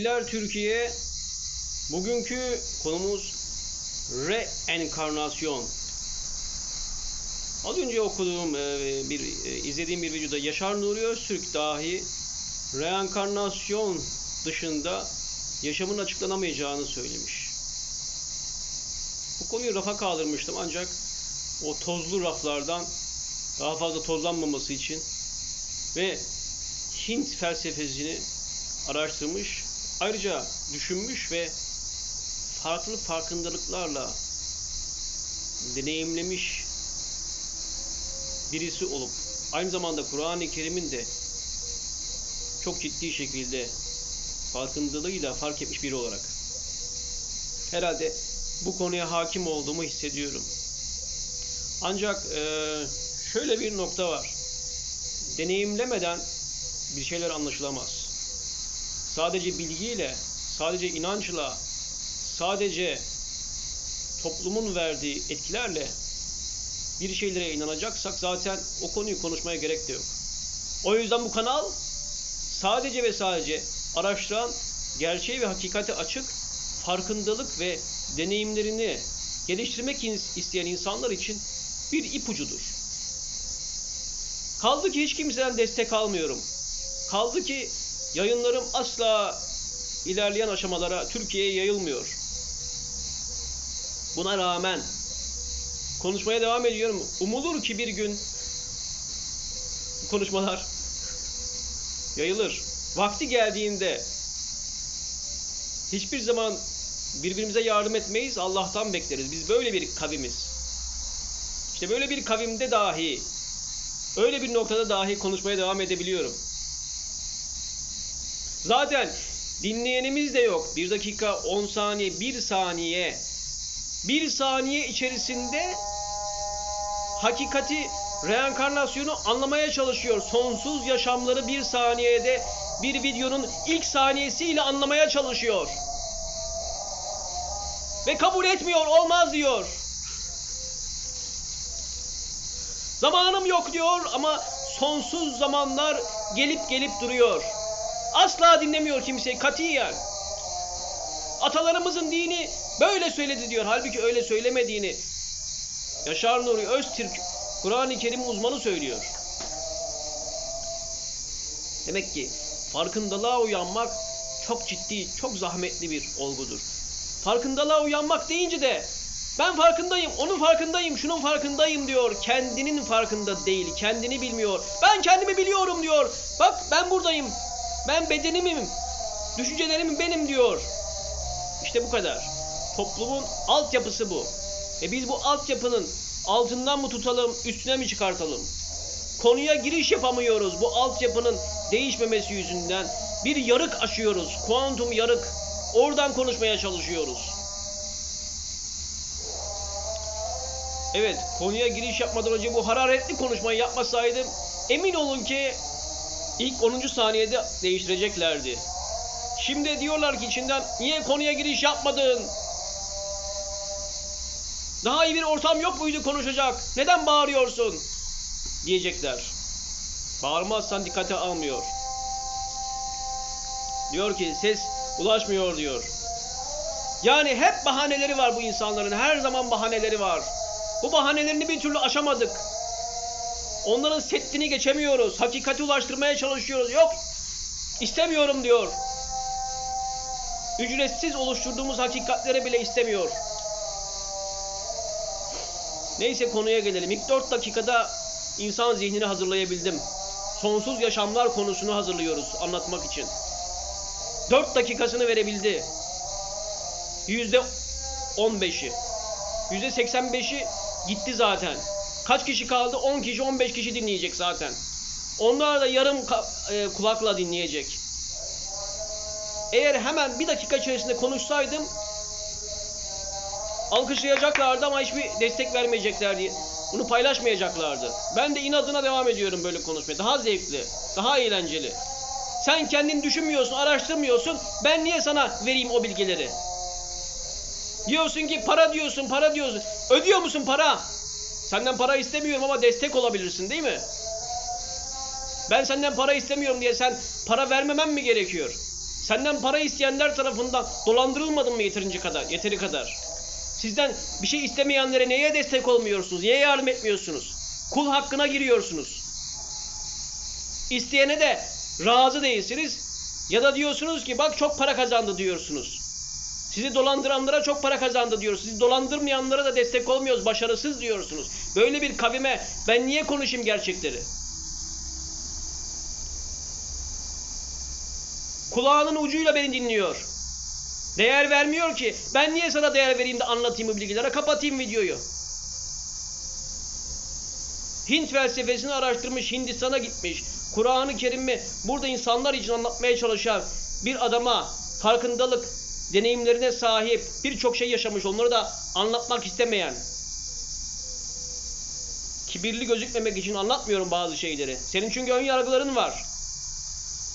Sevgiler Türkiye. Bugünkü konumuz reenkarnasyon. Az önce okuduğum e, bir e, izlediğim bir videoda Yaşar Nuri Öztürk dahi reenkarnasyon dışında yaşamın açıklanamayacağını söylemiş. Bu konuyu rafa kaldırmıştım ancak o tozlu raflardan daha fazla tozlanmaması için ve Hint felsefesini araştırmış, ayrıca düşünmüş ve farklı farkındalıklarla deneyimlemiş birisi olup aynı zamanda Kur'an-ı Kerim'in de çok ciddi şekilde farkındalığıyla fark etmiş biri olarak. Herhalde bu konuya hakim olduğumu hissediyorum. Ancak eee, şöyle bir nokta var. Deneyimlemeden bir şeyler anlaşılamaz. Sadece bilgiyle, sadece inançla, sadece toplumun verdiği etkilerle bir şeylere inanacaksak zaten o konuyu konuşmaya gerek de yok. O yüzden bu kanal sadece ve sadece araştıran, gerçeği ve hakikati açık, farkındalık ve deneyimlerini geliştirmek isteyen insanlar için bir ipucudur. Kaldı ki hiç kimseden destek almıyorum. Kaldı ki yayınlarım asla ilerleyen aşamalara Türkiye'ye yayılmıyor. Buna rağmen konuşmaya devam ediyorum. Umulur ki bir gün bu konuşmalar yayılır. Vakti geldiğinde hiçbir zaman birbirimize yardım etmeyiz, Allah'tan bekleriz. Biz böyle bir kavimiz. İşte böyle bir kavimde dahi, öyle bir noktada dahi konuşmaya devam edebiliyorum. Zaten dinleyenimiz de yok. Bir dakika, on saniye, bir saniye. Bir saniye içerisinde hakikati, reenkarnasyonu anlamaya çalışıyor. Sonsuz yaşamları bir saniyede bir videonun ilk saniyesiyle anlamaya çalışıyor. Ve kabul etmiyor, olmaz diyor. Zamanım yok diyor ama sonsuz zamanlar gelip gelip duruyor. Asla dinlemiyor kimseyi katiyen. Atalarımızın dini böyle söyledi diyor. Halbuki öyle söylemediğini Yaşar Nuri Öztürk Kur'an-ı Kerim uzmanı söylüyor. Demek ki farkındalığa uyanmak çok ciddi, çok zahmetli bir olgudur. Farkındalığa uyanmak deyince de ben farkındayım, onun farkındayım, şunun farkındayım diyor. Kendinin farkında değil, kendini bilmiyor. Ben kendimi biliyorum diyor. Bak ben buradayım. Ben bedenimim. Düşüncelerim benim diyor. İşte bu kadar. Toplumun altyapısı bu. Ve biz bu altyapının altından mı tutalım, üstüne mi çıkartalım? Konuya giriş yapamıyoruz bu altyapının değişmemesi yüzünden. Bir yarık aşıyoruz. Kuantum yarık. Oradan konuşmaya çalışıyoruz. Evet, konuya giriş yapmadan önce bu hararetli konuşmayı yapmasaydım emin olun ki ilk 10. saniyede değiştireceklerdi. Şimdi diyorlar ki içinden niye konuya giriş yapmadın? Daha iyi bir ortam yok muydu konuşacak? Neden bağırıyorsun? Diyecekler. Bağırmazsan dikkate almıyor. Diyor ki ses ulaşmıyor diyor. Yani hep bahaneleri var bu insanların. Her zaman bahaneleri var. Bu bahanelerini bir türlü aşamadık. Onların settini geçemiyoruz. Hakikati ulaştırmaya çalışıyoruz. Yok istemiyorum diyor. Ücretsiz oluşturduğumuz hakikatleri bile istemiyor. Neyse konuya gelelim. İlk 4 dakikada insan zihnini hazırlayabildim. Sonsuz yaşamlar konusunu hazırlıyoruz anlatmak için. 4 dakikasını verebildi. Yüzde 15'i. Yüzde 85'i gitti zaten. Kaç kişi kaldı? 10 kişi, 15 kişi dinleyecek zaten. Onlar da yarım e, kulakla dinleyecek. Eğer hemen bir dakika içerisinde konuşsaydım alkışlayacaklardı ama hiçbir destek vermeyeceklerdi. Bunu paylaşmayacaklardı. Ben de inadına devam ediyorum böyle konuşmaya. Daha zevkli, daha eğlenceli. Sen kendin düşünmüyorsun, araştırmıyorsun. Ben niye sana vereyim o bilgileri? Diyorsun ki para diyorsun, para diyorsun. Ödüyor musun para? Senden para istemiyorum ama destek olabilirsin değil mi? Ben senden para istemiyorum diye sen para vermemem mi gerekiyor? Senden para isteyenler tarafından dolandırılmadın mı yeterince kadar, yeteri kadar? Sizden bir şey istemeyenlere neye destek olmuyorsunuz? Niye yardım etmiyorsunuz? Kul hakkına giriyorsunuz. İsteyene de razı değilsiniz. Ya da diyorsunuz ki bak çok para kazandı diyorsunuz. Sizi dolandıranlara çok para kazandı diyoruz. Sizi dolandırmayanlara da destek olmuyoruz. Başarısız diyorsunuz. Böyle bir kavime ben niye konuşayım gerçekleri? Kulağının ucuyla beni dinliyor. Değer vermiyor ki. Ben niye sana değer vereyim de anlatayım bu bilgilere? Kapatayım videoyu. Hint felsefesini araştırmış, Hindistan'a gitmiş. Kur'an-ı Kerim'i burada insanlar için anlatmaya çalışan bir adama farkındalık deneyimlerine sahip birçok şey yaşamış. Onları da anlatmak istemeyen. Kibirli gözükmemek için anlatmıyorum bazı şeyleri. Senin çünkü ön yargıların var.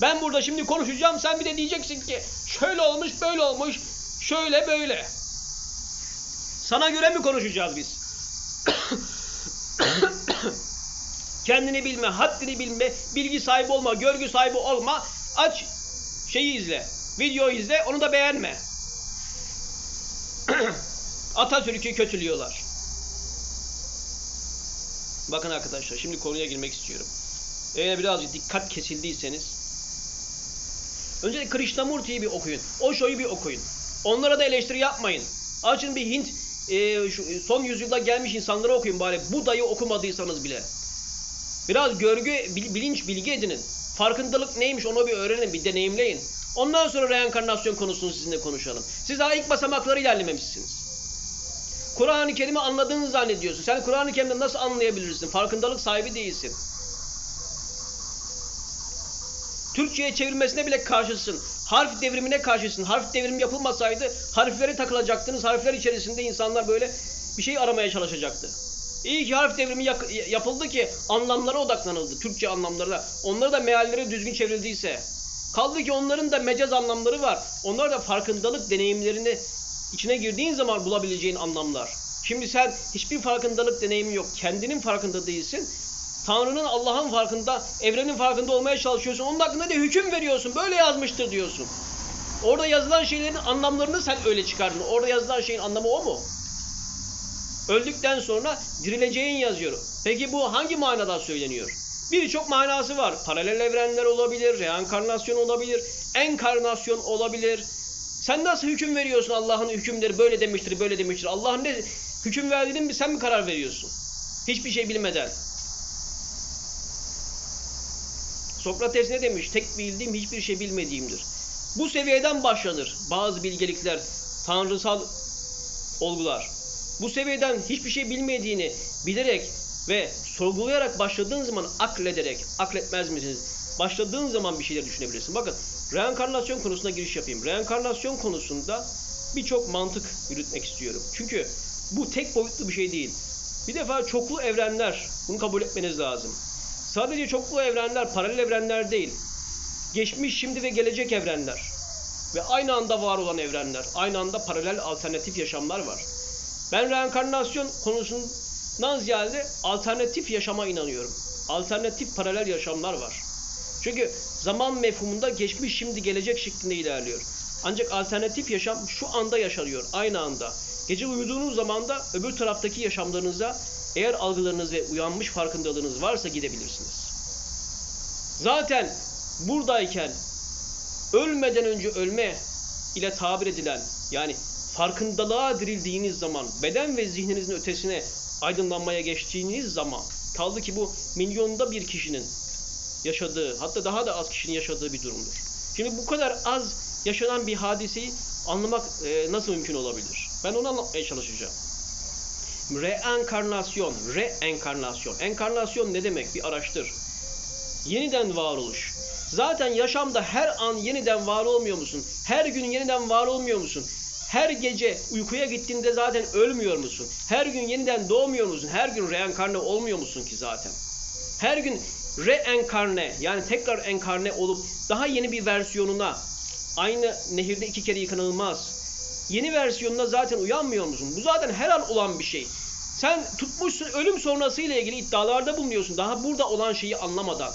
Ben burada şimdi konuşacağım. Sen bir de diyeceksin ki şöyle olmuş, böyle olmuş, şöyle böyle. Sana göre mi konuşacağız biz? Kendini bilme, haddini bilme, bilgi sahibi olma, görgü sahibi olma. Aç şeyi izle. Video izle, onu da beğenme. Atatürk'ü kötülüyorlar. Bakın arkadaşlar, şimdi konuya girmek istiyorum. Eğer birazcık dikkat kesildiyseniz Önce Krishnamurti'yi bir okuyun. Osho'yu bir okuyun. Onlara da eleştiri yapmayın. Açın bir Hint e, şu, son yüzyılda gelmiş insanları okuyun bari. Buda'yı okumadıysanız bile. Biraz görgü, bil- bilinç, bilgi edinin. Farkındalık neymiş onu bir öğrenin, bir deneyimleyin. Ondan sonra reenkarnasyon konusunu sizinle konuşalım. Siz daha ilk basamakları ilerlememişsiniz. Kur'an-ı Kerim'i anladığını zannediyorsun. Sen Kur'an-ı Kerim'i nasıl anlayabilirsin? Farkındalık sahibi değilsin. Türkçe'ye çevirmesine bile karşısın. Harf devrimine karşısın. Harf devrimi yapılmasaydı harflere takılacaktınız. Harfler içerisinde insanlar böyle bir şey aramaya çalışacaktı. İyi ki harf devrimi yapıldı ki anlamlara odaklanıldı. Türkçe anlamlarına. Onlara da mealleri düzgün çevrildiyse. Kaldı ki onların da mecaz anlamları var. Onlar da farkındalık deneyimlerini içine girdiğin zaman bulabileceğin anlamlar. Şimdi sen hiçbir farkındalık deneyimin yok. Kendinin farkında değilsin. Tanrı'nın Allah'ın farkında, evrenin farkında olmaya çalışıyorsun. Onun hakkında da hüküm veriyorsun. Böyle yazmıştır diyorsun. Orada yazılan şeylerin anlamlarını sen öyle çıkardın. Orada yazılan şeyin anlamı o mu? Öldükten sonra dirileceğin yazıyor. Peki bu hangi manada söyleniyor? Birçok manası var. Paralel evrenler olabilir, reenkarnasyon olabilir, enkarnasyon olabilir. Sen nasıl hüküm veriyorsun Allah'ın hükümleri böyle demiştir, böyle demiştir. Allah'ın ne hüküm verdiğini mi sen mi karar veriyorsun? Hiçbir şey bilmeden. Sokrates ne demiş? Tek bildiğim hiçbir şey bilmediğimdir. Bu seviyeden başlanır bazı bilgelikler, tanrısal olgular. Bu seviyeden hiçbir şey bilmediğini bilerek ve sorgulayarak başladığın zaman aklederek, akletmez misiniz? Başladığın zaman bir şeyler düşünebilirsin. Bakın reenkarnasyon konusuna giriş yapayım. Reenkarnasyon konusunda birçok mantık yürütmek istiyorum. Çünkü bu tek boyutlu bir şey değil. Bir defa çoklu evrenler, bunu kabul etmeniz lazım. Sadece çoklu evrenler, paralel evrenler değil. Geçmiş, şimdi ve gelecek evrenler. Ve aynı anda var olan evrenler. Aynı anda paralel alternatif yaşamlar var. Ben reenkarnasyon konusundan ziyade alternatif yaşama inanıyorum. Alternatif paralel yaşamlar var. Çünkü zaman mefhumunda geçmiş, şimdi, gelecek şeklinde ilerliyor. Ancak alternatif yaşam şu anda yaşanıyor, aynı anda. Gece uyuduğunuz zaman da öbür taraftaki yaşamlarınıza eğer algılarınız ve uyanmış farkındalığınız varsa gidebilirsiniz. Zaten buradayken ölmeden önce ölme ile tabir edilen yani farkındalığa dirildiğiniz zaman beden ve zihninizin ötesine aydınlanmaya geçtiğiniz zaman kaldı ki bu milyonda bir kişinin yaşadığı hatta daha da az kişinin yaşadığı bir durumdur. Şimdi bu kadar az yaşanan bir hadiseyi anlamak e, nasıl mümkün olabilir? Ben onu anlatmaya çalışacağım. Reenkarnasyon, reenkarnasyon. Enkarnasyon ne demek? Bir araştır. Yeniden varoluş. Zaten yaşamda her an yeniden var olmuyor musun? Her gün yeniden var olmuyor musun? Her gece uykuya gittiğinde zaten ölmüyor musun? Her gün yeniden doğmuyor musun? Her gün reenkarne olmuyor musun ki zaten? Her gün reenkarne yani tekrar enkarne olup daha yeni bir versiyonuna aynı nehirde iki kere yıkanılmaz. Yeni versiyonuna zaten uyanmıyor musun? Bu zaten her an olan bir şey. Sen tutmuşsun ölüm sonrası ile ilgili iddialarda bulunuyorsun. Daha burada olan şeyi anlamadan.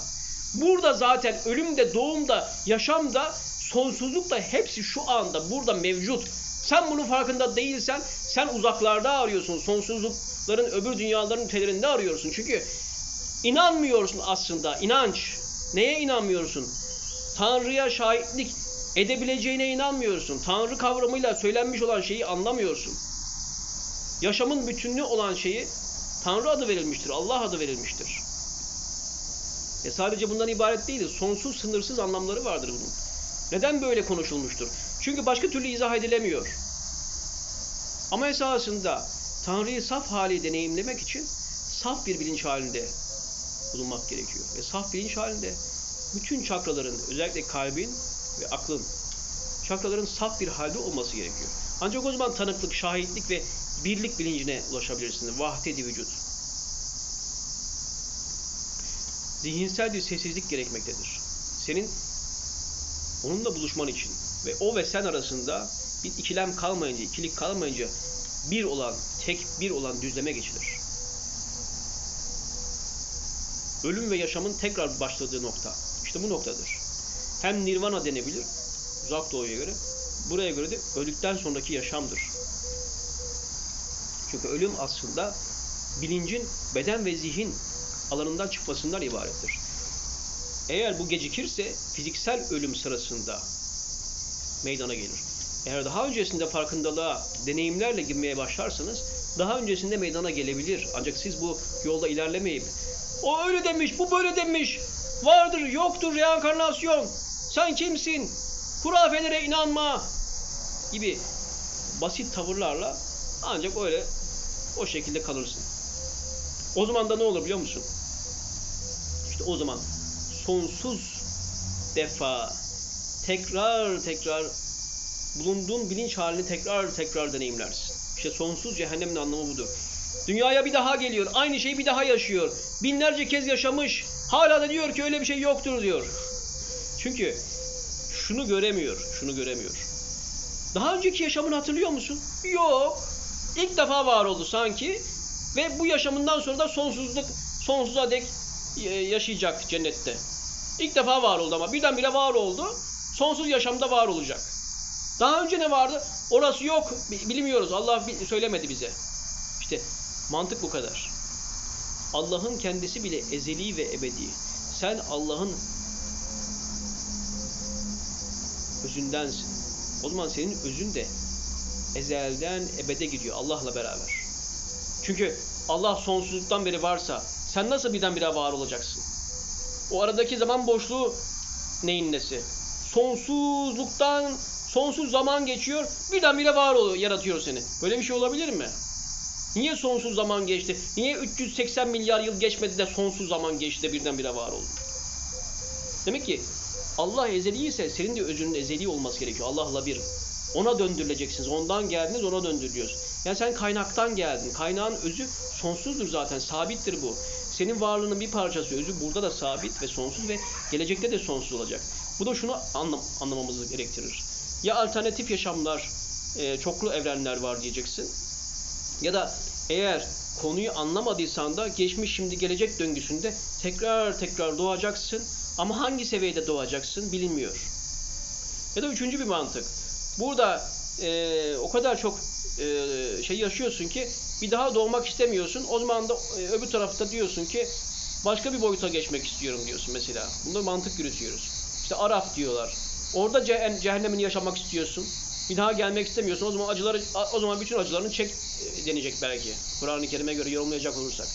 Burada zaten ölümde, doğumda, yaşamda Sonsuzluk da hepsi şu anda burada mevcut. Sen bunun farkında değilsen sen uzaklarda arıyorsun. Sonsuzlukların öbür dünyaların ötelerinde arıyorsun. Çünkü inanmıyorsun aslında. İnanç. Neye inanmıyorsun? Tanrı'ya şahitlik edebileceğine inanmıyorsun. Tanrı kavramıyla söylenmiş olan şeyi anlamıyorsun. Yaşamın bütünlüğü olan şeyi Tanrı adı verilmiştir, Allah adı verilmiştir. E sadece bundan ibaret değil, sonsuz sınırsız anlamları vardır bunun. Neden böyle konuşulmuştur? Çünkü başka türlü izah edilemiyor. Ama esasında Tanrı'yı saf hali deneyimlemek için saf bir bilinç halinde bulunmak gerekiyor. Ve saf bilinç halinde bütün çakraların, özellikle kalbin ve aklın çakraların saf bir halde olması gerekiyor. Ancak o zaman tanıklık, şahitlik ve birlik bilincine ulaşabilirsin. Vahdedi vücut. Zihinsel bir sessizlik gerekmektedir. Senin onunla buluşman için ve o ve sen arasında bir ikilem kalmayınca, ikilik kalmayınca bir olan, tek bir olan düzleme geçilir. Ölüm ve yaşamın tekrar başladığı nokta. İşte bu noktadır. Hem nirvana denebilir, uzak doğuya göre. Buraya göre de öldükten sonraki yaşamdır. Çünkü ölüm aslında bilincin beden ve zihin alanından çıkmasından ibarettir. Eğer bu gecikirse fiziksel ölüm sırasında meydana gelir. Eğer daha öncesinde farkındalığa, deneyimlerle girmeye başlarsanız daha öncesinde meydana gelebilir. Ancak siz bu yolda ilerlemeyip o öyle demiş, bu böyle demiş, vardır, yoktur reenkarnasyon, sen kimsin, hurafelere inanma gibi basit tavırlarla ancak öyle o şekilde kalırsın. O zaman da ne olur biliyor musun? İşte o zaman sonsuz defa tekrar tekrar bulunduğun bilinç halini tekrar tekrar deneyimlersin. İşte sonsuz cehennemin anlamı budur. Dünyaya bir daha geliyor. Aynı şeyi bir daha yaşıyor. Binlerce kez yaşamış. Hala da diyor ki öyle bir şey yoktur diyor. Çünkü şunu göremiyor. Şunu göremiyor. Daha önceki yaşamını hatırlıyor musun? Yok. İlk defa var oldu sanki. Ve bu yaşamından sonra da sonsuzluk, sonsuza dek e, yaşayacak cennette. İlk defa var oldu ama birdenbire var oldu. Sonsuz yaşamda var olacak. Daha önce ne vardı? Orası yok. Bilmiyoruz. Allah söylemedi bize. İşte mantık bu kadar. Allah'ın kendisi bile ezeli ve ebedi. Sen Allah'ın özündensin. O zaman senin özün de ezelden ebede gidiyor Allah'la beraber. Çünkü Allah sonsuzluktan beri varsa sen nasıl birdenbire var olacaksın? O aradaki zaman boşluğu neyin nesi? Sonsuzluktan sonsuz zaman geçiyor birdenbire var oluyor, yaratıyor seni. Böyle bir şey olabilir mi? Niye sonsuz zaman geçti? Niye 380 milyar yıl geçmedi de sonsuz zaman geçti de birdenbire var oldu? Demek ki Allah ezeli ise senin de özünün ezeli olması gerekiyor. Allah'la bir. Ona döndürüleceksiniz. Ondan geldiniz ona döndürülüyoruz. Yani sen kaynaktan geldin. Kaynağın özü sonsuzdur zaten. Sabittir bu. Senin varlığının bir parçası özü burada da sabit ve sonsuz ve gelecekte de sonsuz olacak. Bu da şunu anlam anlamamızı gerektirir. Ya alternatif yaşamlar, e, çoklu evrenler var diyeceksin. Ya da eğer konuyu anlamadıysan da geçmiş şimdi gelecek döngüsünde tekrar tekrar doğacaksın. Ama hangi seviyede doğacaksın bilinmiyor. Ya da üçüncü bir mantık. Burada e, o kadar çok e, şey yaşıyorsun ki bir daha doğmak istemiyorsun. O zaman da e, öbür tarafta diyorsun ki başka bir boyuta geçmek istiyorum diyorsun mesela. Bunda mantık yürütüyoruz. İşte Araf diyorlar. Orada cehennemini yaşamak istiyorsun. Daha gelmek istemiyorsun. O zaman acıları o zaman bütün acılarını çek e, denecek belki. Kur'an-ı Kerim'e göre yorumlayacak olursak.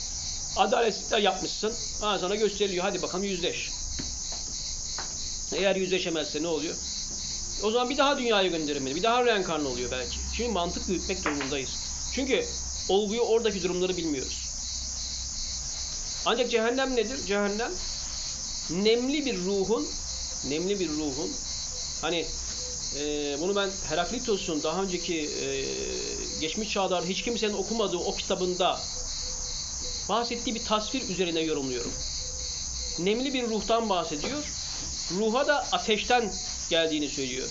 Adaletsizlikler yapmışsın. Ha, sana gösteriliyor. Hadi bakalım yüzleş. Eğer yüzleşemezse ne oluyor? O zaman bir daha dünyaya gönderilmeli. Bir daha reenkarnı oluyor belki. Şimdi mantık yürütmek durumundayız. Çünkü olguyu oradaki durumları bilmiyoruz. Ancak cehennem nedir? Cehennem nemli bir ruhun nemli bir ruhun hani e, bunu ben Heraklitos'un daha önceki e, geçmiş çağlarda hiç kimsenin okumadığı o kitabında bahsettiği bir tasvir üzerine yorumluyorum. Nemli bir ruhtan bahsediyor. Ruha da ateşten geldiğini söylüyor.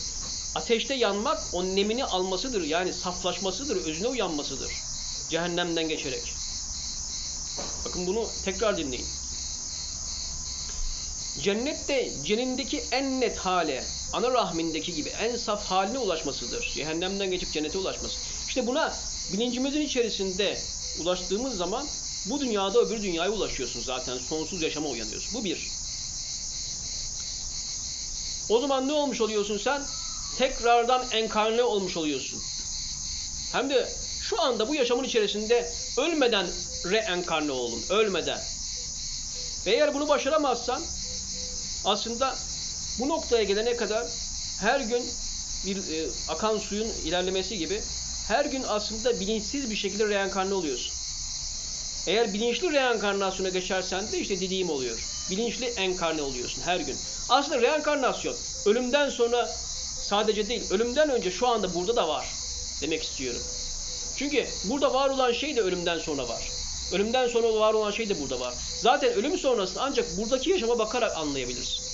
Ateşte yanmak o nemini almasıdır. Yani saflaşmasıdır, özüne uyanmasıdır. Cehennemden geçerek. Bakın bunu tekrar dinleyin. Cennette cenindeki en net hale ana rahmindeki gibi en saf haline ulaşmasıdır. Cehennemden geçip cennete ulaşması. İşte buna bilincimizin içerisinde ulaştığımız zaman bu dünyada öbür dünyaya ulaşıyorsun zaten. Sonsuz yaşama uyanıyorsun. Bu bir. O zaman ne olmuş oluyorsun sen? Tekrardan enkarne olmuş oluyorsun. Hem de şu anda bu yaşamın içerisinde ölmeden reenkarne olun. Ölmeden. Ve eğer bunu başaramazsan aslında bu noktaya gelene kadar her gün bir e, akan suyun ilerlemesi gibi her gün aslında bilinçsiz bir şekilde reenkarne oluyorsun. Eğer bilinçli reenkarnasyona geçersen de işte dediğim oluyor. Bilinçli enkarne oluyorsun her gün. Aslında reenkarnasyon ölümden sonra sadece değil, ölümden önce şu anda burada da var demek istiyorum. Çünkü burada var olan şey de ölümden sonra var. Ölümden sonra var olan şey de burada var. Zaten ölüm sonrasını ancak buradaki yaşama bakarak anlayabilirsin.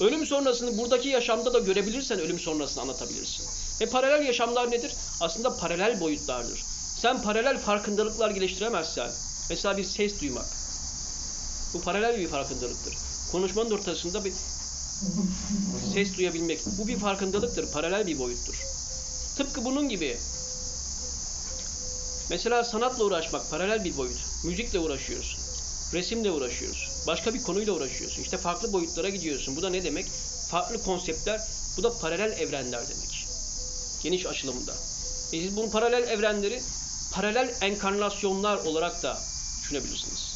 Ölüm sonrasını buradaki yaşamda da görebilirsen ölüm sonrasını anlatabilirsin. Ve paralel yaşamlar nedir? Aslında paralel boyutlardır. Sen paralel farkındalıklar geliştiremezsen, mesela bir ses duymak, bu paralel bir farkındalıktır. Konuşmanın ortasında bir ses duyabilmek, bu bir farkındalıktır, paralel bir boyuttur. Tıpkı bunun gibi Mesela sanatla uğraşmak paralel bir boyut. Müzikle uğraşıyorsun. Resimle uğraşıyorsun. Başka bir konuyla uğraşıyorsun. İşte farklı boyutlara gidiyorsun. Bu da ne demek? Farklı konseptler. Bu da paralel evrenler demek. Geniş açılımda. E siz bunun paralel evrenleri paralel enkarnasyonlar olarak da düşünebilirsiniz.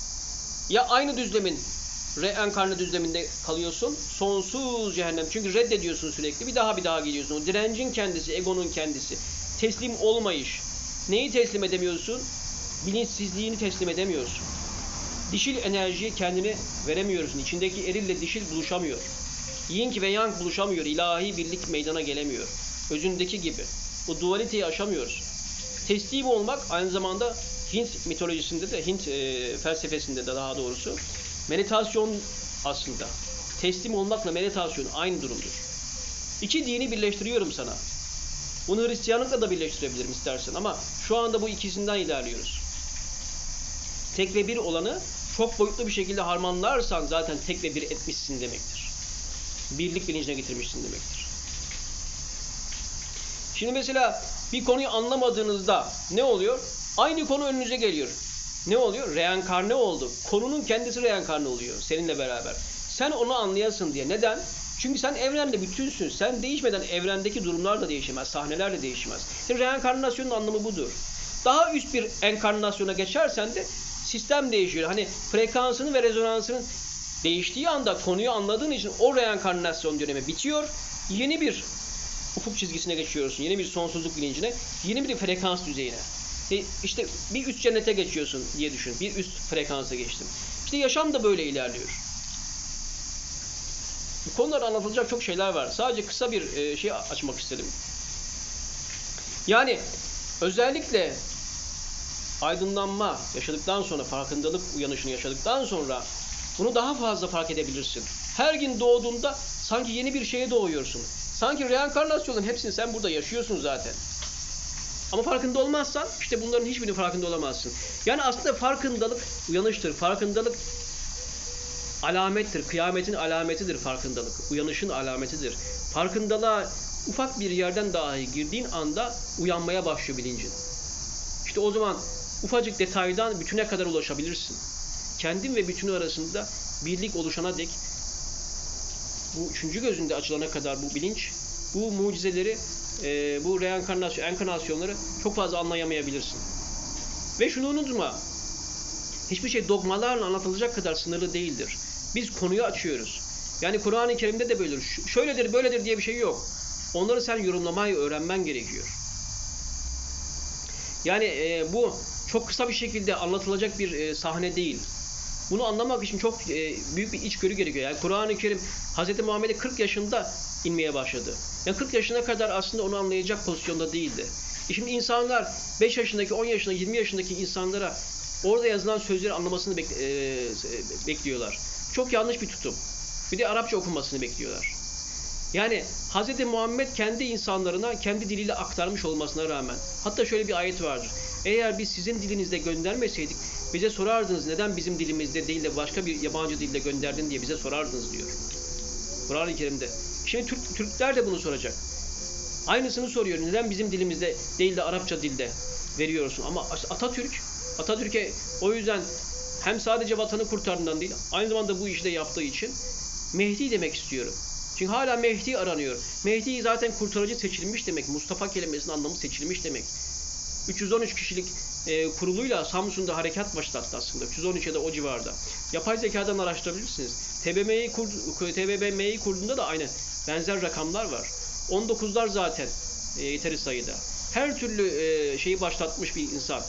Ya aynı düzlemin reenkarne düzleminde kalıyorsun. Sonsuz cehennem. Çünkü reddediyorsun sürekli. Bir daha bir daha geliyorsun. O direncin kendisi, egonun kendisi. Teslim olmayış. Neyi teslim edemiyorsun? Bilinçsizliğini teslim edemiyorsun. Dişil enerjiyi kendine veremiyorsun. İçindeki erille dişil buluşamıyor. Yin ve yang buluşamıyor. İlahi birlik meydana gelemiyor. Özündeki gibi. Bu dualiteyi aşamıyoruz. Teslim olmak aynı zamanda Hint mitolojisinde de, Hint e, felsefesinde de daha doğrusu meditasyon aslında. Teslim olmakla meditasyon aynı durumdur. İki dini birleştiriyorum sana. Bunu Hristiyanlıkla da birleştirebilirim istersen ama şu anda bu ikisinden ilerliyoruz. Tek ve bir olanı çok boyutlu bir şekilde harmanlarsan zaten tek ve bir etmişsin demektir. Birlik bilincine getirmişsin demektir. Şimdi mesela bir konuyu anlamadığınızda ne oluyor? Aynı konu önünüze geliyor. Ne oluyor? Reenkarne oldu. Konunun kendisi reenkarne oluyor seninle beraber. Sen onu anlayasın diye. Neden? Çünkü sen evrende bütünsün. Sen değişmeden evrendeki durumlar da değişmez. Sahneler de değişmez. İşte reenkarnasyonun anlamı budur. Daha üst bir enkarnasyona geçersen de sistem değişiyor. Hani frekansının ve rezonansının değiştiği anda konuyu anladığın için o reenkarnasyon dönemi bitiyor. Yeni bir ufuk çizgisine geçiyorsun. Yeni bir sonsuzluk bilincine. Yeni bir frekans düzeyine. E işte bir üst cennete geçiyorsun diye düşün. Bir üst frekansa geçtim. İşte yaşam da böyle ilerliyor. Konularda anlatılacak çok şeyler var. Sadece kısa bir e, şey açmak istedim. Yani özellikle aydınlanma yaşadıktan sonra, farkındalık uyanışını yaşadıktan sonra bunu daha fazla fark edebilirsin. Her gün doğduğunda sanki yeni bir şeye doğuyorsun. Sanki reenkarnasyonun hepsini sen burada yaşıyorsun zaten. Ama farkında olmazsan işte bunların hiçbirini farkında olamazsın. Yani aslında farkındalık uyanıştır. Farkındalık alamettir. Kıyametin alametidir farkındalık. Uyanışın alametidir. Farkındalığa ufak bir yerden dahi girdiğin anda uyanmaya başlıyor bilincin. İşte o zaman ufacık detaydan bütüne kadar ulaşabilirsin. Kendin ve bütünü arasında birlik oluşana dek bu üçüncü gözünde açılana kadar bu bilinç, bu mucizeleri, e, bu reenkarnasyon, enkarnasyonları çok fazla anlayamayabilirsin. Ve şunu unutma, hiçbir şey dogmalarla anlatılacak kadar sınırlı değildir. Biz konuyu açıyoruz. Yani Kur'an-ı Kerim'de de böyle şöyledir böyledir diye bir şey yok. Onları sen yorumlamayı öğrenmen gerekiyor. Yani e, bu çok kısa bir şekilde anlatılacak bir e, sahne değil. Bunu anlamak için çok e, büyük bir içgörü gerekiyor. Yani Kur'an-ı Kerim Hz. Muhammed'e 40 yaşında inmeye başladı. Yani 40 yaşına kadar aslında onu anlayacak pozisyonda değildi. E şimdi insanlar 5 yaşındaki, 10 yaşındaki, 20 yaşındaki insanlara orada yazılan sözleri anlamasını bek e, bekliyorlar. Çok yanlış bir tutum. Bir de Arapça okunmasını bekliyorlar. Yani Hz. Muhammed kendi insanlarına kendi diliyle aktarmış olmasına rağmen hatta şöyle bir ayet vardır. Eğer biz sizin dilinizde göndermeseydik bize sorardınız neden bizim dilimizde değil de başka bir yabancı dilde gönderdin diye bize sorardınız diyor. Kur'an-ı Kerim'de. Şimdi Türk, Türkler de bunu soracak. Aynısını soruyor. Neden bizim dilimizde değil de Arapça dilde veriyorsun? Ama Atatürk, Atatürk'e o yüzden hem sadece vatanı kurtardığından değil, aynı zamanda bu işi de yaptığı için Mehdi demek istiyorum. Çünkü hala Mehdi aranıyor. Mehdi zaten kurtarıcı seçilmiş demek. Mustafa kelimesinin anlamı seçilmiş demek. 313 kişilik e, kuruluyla Samsun'da harekat başlattı aslında. 313 ya da o civarda. Yapay zekadan araştırabilirsiniz. TBMM'yi kur, TBMM'yi kurduğunda da aynı benzer rakamlar var. 19'lar zaten e, yeteri sayıda. Her türlü e, şeyi başlatmış bir insan.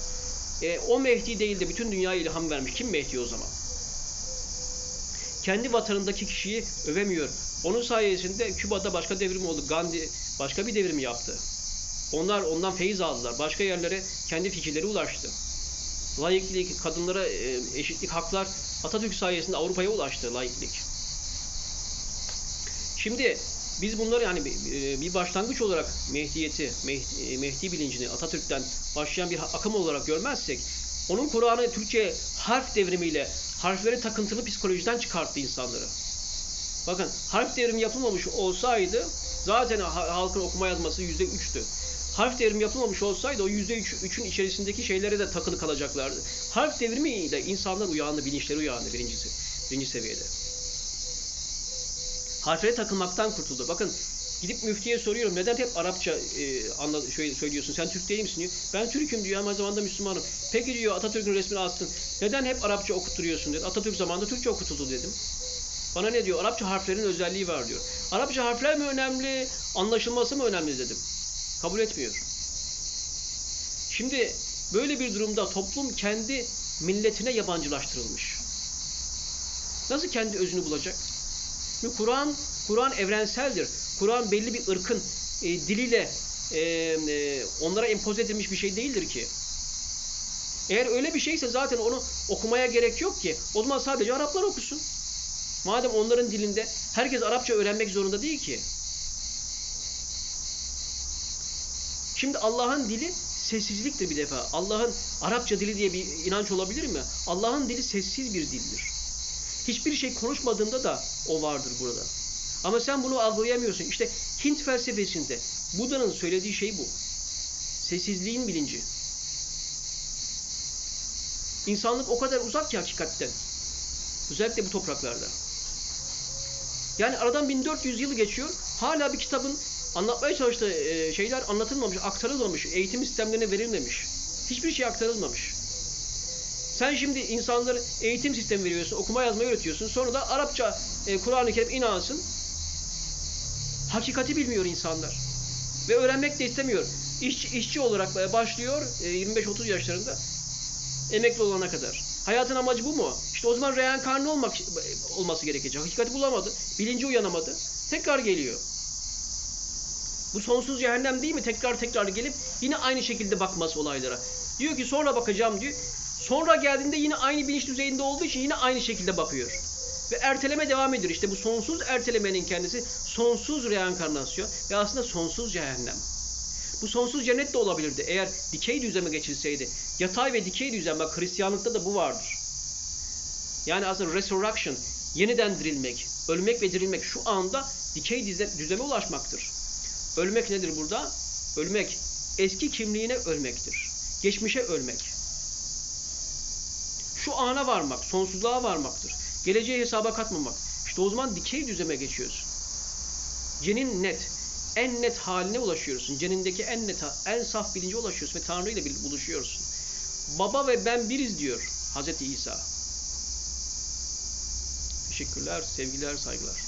E, o Mehdi değil de bütün dünyaya ilham vermiş. Kim Mehdi o zaman? Kendi vatanındaki kişiyi övemiyor. Onun sayesinde Küba'da başka devrim oldu. Gandhi başka bir devrim yaptı. Onlar ondan feyiz aldılar. Başka yerlere kendi fikirleri ulaştı. Laiklik, kadınlara e, eşitlik, haklar Atatürk sayesinde Avrupa'ya ulaştı laiklik. Şimdi biz bunları yani bir başlangıç olarak Mehdiyeti, Mehdi, Mehdi bilincini Atatürk'ten başlayan bir akım olarak görmezsek onun Kur'an'ı Türkçe harf devrimiyle harfleri takıntılı psikolojiden çıkarttı insanları. Bakın harf devrimi yapılmamış olsaydı zaten halkın okuma yazması yüzde üçtü. Harf devrimi yapılmamış olsaydı o yüzde üçün içerisindeki şeylere de takılı kalacaklardı. Harf devrimiyle insanlar uyandı, bilinçleri uyandı birincisi, birinci seviyede. Harflere takılmaktan kurtuldu. Bakın gidip müftiye soruyorum neden hep Arapça e, anla, şöyle söylüyorsun sen Türk değil misin diyor. Ben Türk'üm diyor ama zamanda Müslümanım. Peki diyor Atatürk'ün resmini attın. Neden hep Arapça okutturuyorsun dedi. Atatürk zamanında Türkçe okutuldu dedim. Bana ne diyor? Arapça harflerin özelliği var diyor. Arapça harfler mi önemli, anlaşılması mı önemli dedim. Kabul etmiyor. Şimdi böyle bir durumda toplum kendi milletine yabancılaştırılmış. Nasıl kendi özünü bulacak? Kur'an Kur'an evrenseldir. Kur'an belli bir ırkın e, diliyle e, e, onlara empoze edilmiş bir şey değildir ki. Eğer öyle bir şeyse zaten onu okumaya gerek yok ki. O zaman sadece Araplar okusun. Madem onların dilinde herkes Arapça öğrenmek zorunda değil ki. Şimdi Allah'ın dili sessizliktir bir defa. Allah'ın Arapça dili diye bir inanç olabilir mi? Allah'ın dili sessiz bir dildir. Hiçbir şey konuşmadığında da o vardır burada. Ama sen bunu algılayamıyorsun. İşte Hint felsefesinde Buda'nın söylediği şey bu. Sessizliğin bilinci. İnsanlık o kadar uzak ki hakikatten. Özellikle bu topraklarda. Yani aradan 1400 yıl geçiyor. Hala bir kitabın anlatmaya çalıştığı e, şeyler anlatılmamış, aktarılmamış, eğitim sistemlerine verilmemiş. Hiçbir şey aktarılmamış. Sen şimdi insanlara eğitim sistemi veriyorsun, okuma yazmayı öğretiyorsun. Sonra da Arapça e, Kur'an-ı Kerim inansın. Hakikati bilmiyor insanlar. Ve öğrenmek de istemiyor. İşçi, işçi olarak e, başlıyor e, 25-30 yaşlarında emekli olana kadar. Hayatın amacı bu mu? İşte o zaman reenkarnı olmak olması gerekecek. Hakikati bulamadı. Bilinci uyanamadı. Tekrar geliyor. Bu sonsuz cehennem değil mi? Tekrar tekrar gelip yine aynı şekilde bakması olaylara. Diyor ki sonra bakacağım diyor. Sonra geldiğinde yine aynı bilinç düzeyinde olduğu için yine aynı şekilde bakıyor. Ve erteleme devam ediyor. İşte bu sonsuz ertelemenin kendisi sonsuz reenkarnasyon ve aslında sonsuz cehennem. Bu sonsuz cennet de olabilirdi eğer dikey düzleme geçilseydi. Yatay ve dikey düzlem, bak Hristiyanlıkta da bu vardır. Yani aslında resurrection, yeniden dirilmek, ölmek ve dirilmek şu anda dikey düzleme ulaşmaktır. Ölmek nedir burada? Ölmek, eski kimliğine ölmektir. Geçmişe ölmek. Şu ana varmak, sonsuzluğa varmaktır. Geleceğe hesaba katmamak. İşte o zaman dikey düzleme geçiyorsun. Cenin net, en net haline ulaşıyorsun. Cenindeki en net, en saf bilince ulaşıyorsun ve Tanrı ile buluşuyorsun. Baba ve ben biriz diyor Hazreti İsa. Teşekkürler, sevgiler, saygılar.